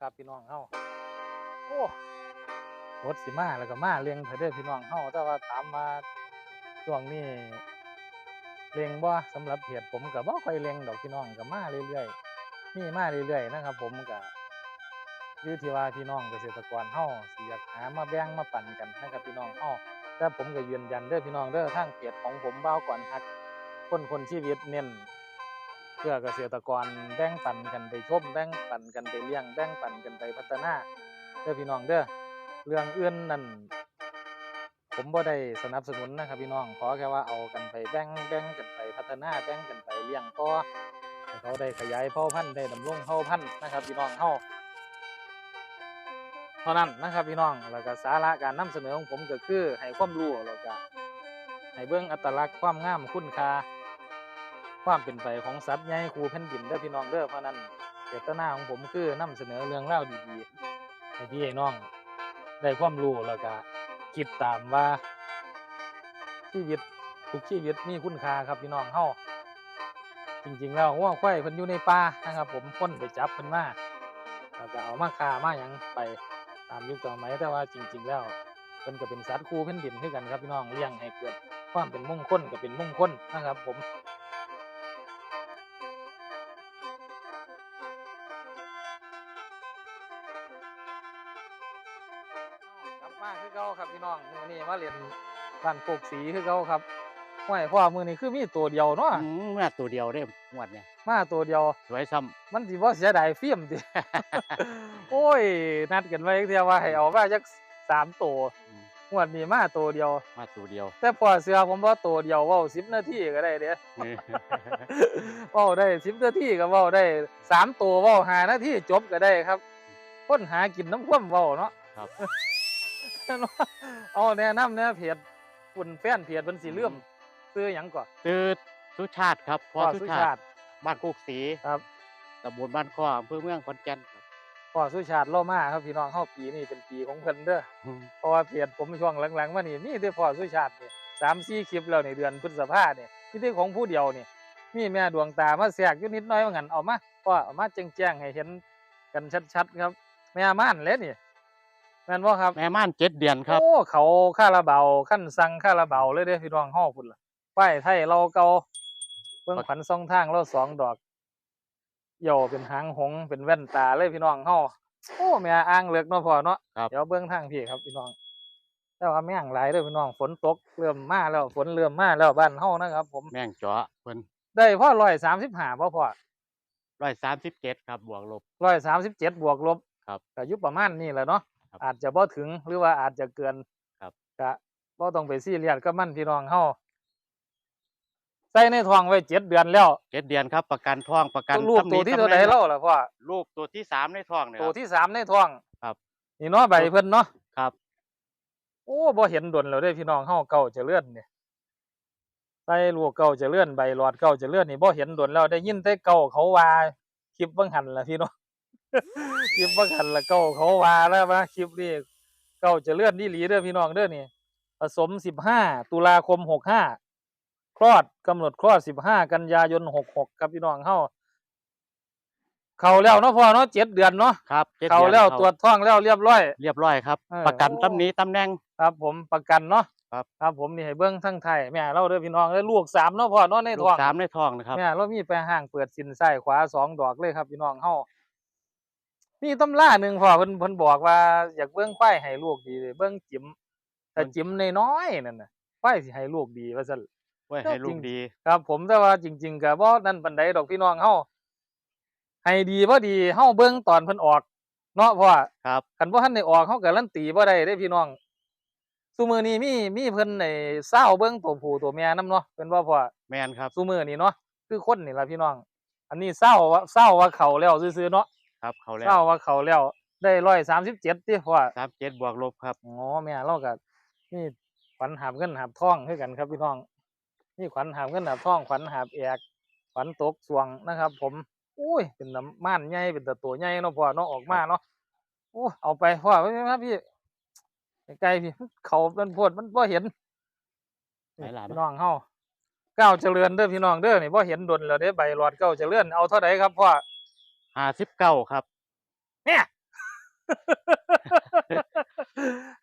ครับพี่น้องเฮาโอ้รถสิมาแล้วก็มาเลี้ยงเถอเด้อพี่น้องเฮาแต่ว่าถามมาช่วงนี้เลี้ยงบ่สำหรับเพจผมก็บ่ค่อยเลี้ยงดอกพี่น้องก็มาเรื่อยๆมีมาเรื่อยๆนะครับ ผมก็อยู่ที่ว่าพี่น้องเกษตรกรเฮาสิอยากหามาแบ่งมาปั่นกันนะครับพี่น้องเฮาแต่ผมก็ยืนยันเด้อพี่น้องเด้อทางเพจของผมบ้าก่อนฮักคนคนชีวิตเน้น เพื่อเกษตรกรแบ่งปันกันไปชมแบ่งปันกันไปเลี้ยงแบ่งปันกันไปพัฒนาเด้อพี่น้องเด้อเรื่องอื่นนั่นผมบ่ได้สนับสนุนนะครับพี่น้องขอแค่ว่าเอากันไปแบ่งแบ่งกันไปพัฒนาแบ่งกันไปเลี้ยงต่อให้เขาได้ขยายเผ่าพันธุ์ได้ดำรงเผ่าพันธุ์นะครับพี่น้องเฮาเท่านั้นนะครับพี่น้องแล้วก็สาระการนำเสนอของผมก็คือให้ความรู้แล้วก็ให้เบิ่งอัตลักษณ์ความงามคุณค่า ความเป็นไปของสัตว์ใหญ่คูแผ่นดินเด้อพี่น้องเด้อเพราะนั้นเจตนาของผมคือนำเสนอเรื่องเล่าดีๆให้พี่ให้น้อง ได้ความรู้แล้วก็คิดตามว่าชีวิตทุกชีวิตมีคุณค่าครับพี่น้องเฮาจริงๆแล้วว่าควายเพิ่นอยู่ในป่านะครับ ผมคนไปจับเพิ่นมาแล้วก็เอามาฆ่ามาหยังไปตามยุคสมัยแต่ว่าจริง ๆ แล้วเพิ่นก็เป็นสัตว์คู่แผ่นดินคือกันครับพี่น้องเลี้ยงให้เกิดความเป็นมงคลก็เป็นมงคลนะครับ ผม มาคือเก่าครับพี่น้องมื้อนี้มาเรียนบ้านโคกสีคือเก่าครับห้วยพ่อมื้อนี้คือมีตัวเดียวเนาะอืมมาตัวเดียวเด้งวดเนี่ยมาตัวเดียว สวยซ้มันสิบ่เสียดายฟิล์มติโอ้ย นัดกันไว้เที่ยว่าให้เอามาจักสามตัวำอืมงวดนี้มาตัวเดียว มาตัวเดียว แต่พอเสือผมว่าตัวเดียวเว้า10นาทีก็ได้เด้เออเว้าได้10นาทีก็เว้าได้สามตัวเว้าห้านาทีจบก็ได้ครับ คนหากินน้ำคว่ำเว้าเนาะครับ เอาแนะนำแนะเพจคุณแฟนเพจเพิ่นสิเลื่อมซื้อหยังก่อนคือสุชาติครับพ่อพ่อสุสุชาชาติติบ้านกุกศรีครับตำบลบ้านข้ออำเภอเมืองขอนแก่นครับ พ่อสุชาติโลมาครับพี่น้องเฮาปีนี้เป็นปีของเพิ่นเด้ออืมเพราะว่าเพจผมช่วงหลังๆมานี่มีแต่พ่อสุชาตินี่สามสี่คลิปแล้วในเดือนพฤษภาเนี่ยมีแต่ของผู้เดียวนี่มีแม่ดวงตามาแทรกอยู่นิดหน้อยว่างั้นเอามาพ่อเอามาแจ้งๆให้เห็นกันชัดๆครับ แม่ม่านเลยนี่ แม่นบ่ครับ แม่ม่านเจ็ดเดือนครับ โอ้เขาคาราบาวขั้นสั่งคาราบาวเลยเด้พี่น้องห้อพุ่นล่ะป้ายไทยเราเก่าเบิ่งขวัญสองทางเราสองดอกเหี่ยวเป็นหางหงส์เป็นแว่นตาเลยพี่น้องเฮาโอ้แม่อ่างเลือกเนาะพ่อเนาะครับเดี๋ยวเบิ่งทางพี่ครับพี่น้องแต่ว่าแม่งหลายเด้อพี่น้องฝนตกเริ่มมาแล้วฝนเริ่มมาแล้วบ้านเฮานะครับ ผมแม่งเจาะเพิ่นได้พ่อ135บ่พ่อร้อยสามสิบเจ็ดครับบวกลบ137บวกลบครับก็อยู่ประมาณนี้แหละเนาะครับ อาจจะบ่ถึงหรือว่าอาจจะเกินครับก็บ่ต้องไปซีเรียสกับมันพี่น้องเฮาใส่ในท้องไว้เจ็ดเดือนแล้วเจ็ดเดือนครับ ประกันท้องประกันลูกำหนิตัวที่ตำตัวแหใดน่งเล่าล่ะพ่อลูกตัวที่สามในท้องเนี่ยตัวครับที่สามในท้องครับ นี่เนาะใบเพิ่นเนาะครับ โอ้บ่เห็นดนแล้วเด้พี่น้องเฮาเก่าเจะเลื่อนเนี่ยใส่ลูกเก่าเจะเลื่อนใบหลอดเก่าเจะเลื่อนนี่บ่เห็นดนแล้วได้ยินแต่เก่าเขาว่าคลิปเบิ่งหันล่ะพี่น้อง คลิปเบิ่งหันละเก่าเขาว่าแล้วว่าคลิปนี้เก่าเจะเลื่อนนี่หลีเด้อพี่น้องเด้อนี่ผสม15ตุลาคม65คลอดกำหนดคลอด15กันยายน66ครับพี่น้องเฮาเข้าแล้วเนาะพ่อเนาะ7เดือนเนาะครับจ็ดเข้าดือนแล้วข้ตรวจท้องแล้วเรียบร้อย เรียบร้อยครับ เออ ประกันโอ้ตำหนี้ตำแหน่ง ครับ ผมประกันเนาะครับ ครับผมนี่ให้เบิ้งทั้งไทยแม่เราเด้อพี่น้องเด้อลูกสามเนาะพ่อเนาะในลูท้กอง สามในท้องนะครับแม่เรามีไปห้างเปิดสินซ้ายขวาสองดอกเลยครับพี่น้องเฮา มีตำราหนึ่งพ่อเพิ่นเพิ่นบอกว่าอยากเบิ้งควายให้ลูกดีเลยเบิ้งจิ๋มแต่จิ๋มน้อยๆนั่นน่ะควายสิให้ลูกดีว่าซั่นไว้เจ้าให้ลูจริกงดี ครับ ผมแต่ว่าจริง ๆก็บ่นั่นปานใดดอกพี่น้องเฮาให้ดีบ่ดีเฮาเบิ่งตอนเพิ่นออก เนาะพ่อครับคันบ่ทันได้ออกเฮาการันตีบ่ได้เด้พี่น้องซุมื้อนี้มีมีเพิ่นไอ้เศร้าเบิ่งตัวผู้ตัวแม่นํเนาะเป็นบ่พ่อแมนครับซุมื้อนี้เนาะคือคนนี่ล่ะพี่น้อง อันนี้เศร้าว่าเศร้าว่าเขาแล้วซื่อๆเนาะ ครับเขาแล้เศร้าวว่าเขาแล้วได้137ติพ่อสามเจ็ดบวกลบครับอ๋อแม่เราก็นี่ขวัญหาบเงินหาบทองคือกันครับพี่น้อง นี่ขวัญหาบเงินหาบทองขวัญหาบแอกขวัญตกสวงนะครับ ผมอุ้ยเป็นน้ำม่านใหญ่เป็นตะตัวใหญ่เนาะพ่อเนาะออกมาเนาะโอ้เอาไปพ่อไปไหมครับพี่ไกลๆพี่เขาเป็นพวดมันพ่เห็นไหนล่ะพี่น้องเฮาก้าวเจริญเด้อพี่น้องเด้อนี่พ่เห็นดนแล้วเด้ใบหลอดเก้าวเจริญเอาเท่าไหร่ครับพ่อ ห้าสิบเก้าครับ เนี่ย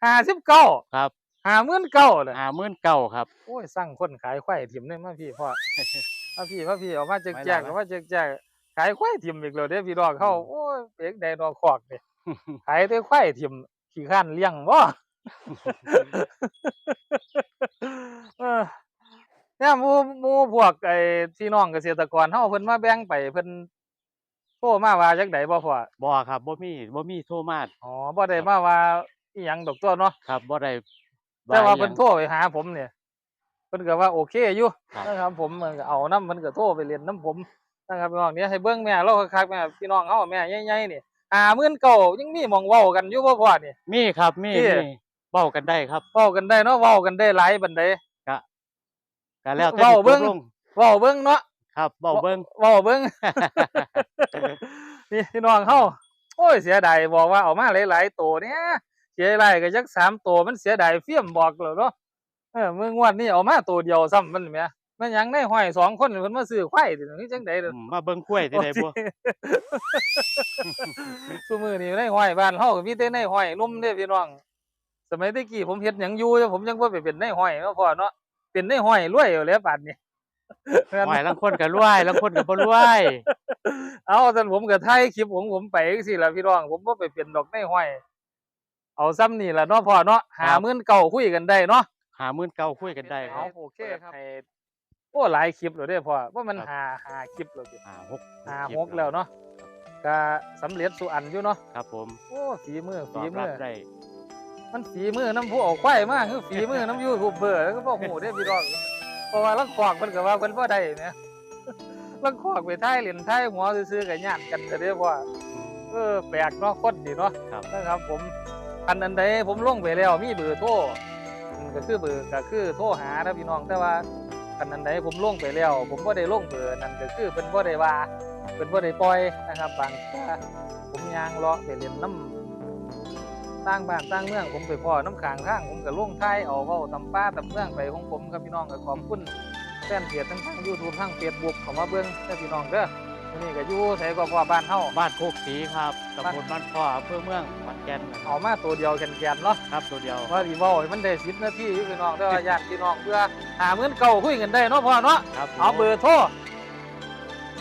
ห้าสิบเก้าครับห้าหมื่นเก้าเลยห้าหมื่นเก้าครับโอ้ยสั่งคนขายควายถิ่มได้มาพี่พ่อมาพี่มาพี่เออกมาแจกแจกไม่อล่ะอกมาแจกแจกขายควายถิ่มอีกแล้วเด้อพี่ดอกเขาโอ้ยเอกใดดอกขอกนี่ขายแต่ควายถิ่มขี้ข้านเลี้ยงบ่เออเนี่ยหมู่หมู่พวกไอ้พี่น้องเกษตรกรเฮาเพิ่นมาแบ่งไปเพิ่น โทรมาว่าจักไดบ่พ่อบ่ครับบ่มีบ่มีโทรมาอ๋อบ่ได้มาว่าอีหยังดอกตัวเนาะครับบ่ได้แต่ว่าอิหเพิ่ยันงโทรไปหาผมเนี่ยเพิ่นก็ว่าโอเคอยู่ครับนะครับ ผมมันก็เอาน้ำมันก็โทรไปเรียนน้ำผมนะครับพี่น้องเนี่ยให้เบิ่งแม่เราคักๆแม่พี่น้องเฮาแม่ใหญ่ๆนี่ห้าหมื่นเก้ายังมีหมองเว้ากันอยู่บ่พ่อนี่มีครับมีที่มีเว้ากันได้ครับเว้ากันได้เนาะเว้ากันได้หลายบันไดก็แล้วแต่เว้าสิตกเบิ่งลงเว้าเบิ่งเนาะ ครับเว้าเบิ่งเว้าเบิ่งนี่พี่น้องเฮาโอ้ยเสียดายบอกว่าเอามาหลายๆตัวเนี่ยเสียหลายก็จักสามตัวมันเสียดายเฟี้ยมบอกแล้วเนาะเออมื้องวดนี้เอามาตัวเดียวซ้ำมันแหมมันหยังได้ห้อยสองคนเพิ่นมาซื้อควายตินี่จังได๋เด้ออืมมาเบิ่งกล้วยที่ใดบ่ซุมื้อนี้ในห้อยบ้านเฮาก็มีแต่ในห้อยนุ่มเด้พี่น้อง สมัยตะกี้ผมเฮ็ดหยังอยู่แต่ผมยังบ่ไปเป็นในห้อยเนาะพ่อเนาะเป็นในห้อยรวยอยู่แล้วบัดนี้ หวยลางคนก็รวยลางคนก็บ่รวยเอาซั่นผมก็ถ่ายคลิปผมผมไปจังซี่ล่ะพี่น้อง ผมบ่ไปเป็นดอกในห้อย เอาซ้ำนี่ล่ะเนาะพ่อเนาะครับ50,000เก่าคุยกันได้เนาะหาหมื่นเก้าคุยกันได้คเอารับโอเคครับโอ้หลายคลิปแล้วเด้อพ่อว่ามันครับหาหาคลิปแล้วสิหาหกหาคลิปหกแล้วเนาะก็สำเร็จสู่อันอยู่เนาะครับผมโอ้ฝีมือตฝีอบมืรับอได้มันฝีมือน้ำผู้เอาควายมาคือฝีมือน้ำยูทูบเบอร์แล้วก็บ่ฮู้เด้อพี่น้อง เพราะว่าลังขวากเพิ่นก็ว่าเพิ่นบ่ได้เนี่ยลังขวากไปท้ายเหรียญท้ายหัวซื่อๆก็ญาติกันแต่เด้อพ่ออืมเออแปลกเนาะคนดีเนาะครับนะครับ ผมอันอันใดผมลงไปแล้วมีเบอร์โทรอืมก็คือเบอร์ก็คือโทรหานะพี่น้องแต่ว่าอันอันใดผมลงไปแล้ว ผมบ่ได้ลงเบอร์นั่นก็คือเพิ่นบ่ได้ว่าเพิ่นบ่ได้ปล่อยนะครับบางเทื่อผมย่างเลาะไปเล่นน้ำ ตั้งบ้านตั้งเมืองผมไปพ่อน้ำขางทางผมก็ลงท้ายเอาเว้าตำป้าตำเมืองไปของผมครับพี่น้องก็ขอบคุณแฟนเพจทั้งทาง YouTube ทั้ง Facebook เข้ามาเบิ่งเด้อพี่น้องเด้อวันนี้ก็อยู่ไสก็พ่อบ้านเฮาบ้านโคกศรีครับตำบ้านบลบ้านพ่ออำเภอเมืองขอนแก่นนะคเอารับมาตัวเดียวแก่นๆเนาะครับตัวเดียวว่าสิเว้าให้มันได้10นาทีอยู่พี่น้องแต่ว่าญาติพี่น้องเพื่อหาเงินเก่าคุยกันได้เนาะพ่อเนาะครับเอาเบอร์โทร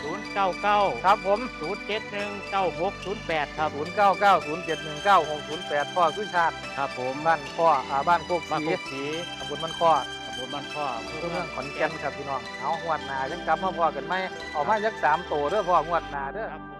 ศูนย์เก้าเก้าครับผมศูนย์เจ็ดหนึ่งเก้าหกศูนย์แปดครับ 0990719608พ่อสุชาติครับผมบ้านพ่ออ่าบ้านโคกศบ้านรีโคกศรีตำบลมันข้อตำบลบ้านพ่ออำเภอเมืเมือองงขอนแก่นครับพี่น้องเอางวดหน้าจังกลับมาพอกันไหมเอามาจักสามโตเด้อพ่องวดหน้าเด้อ ครับผม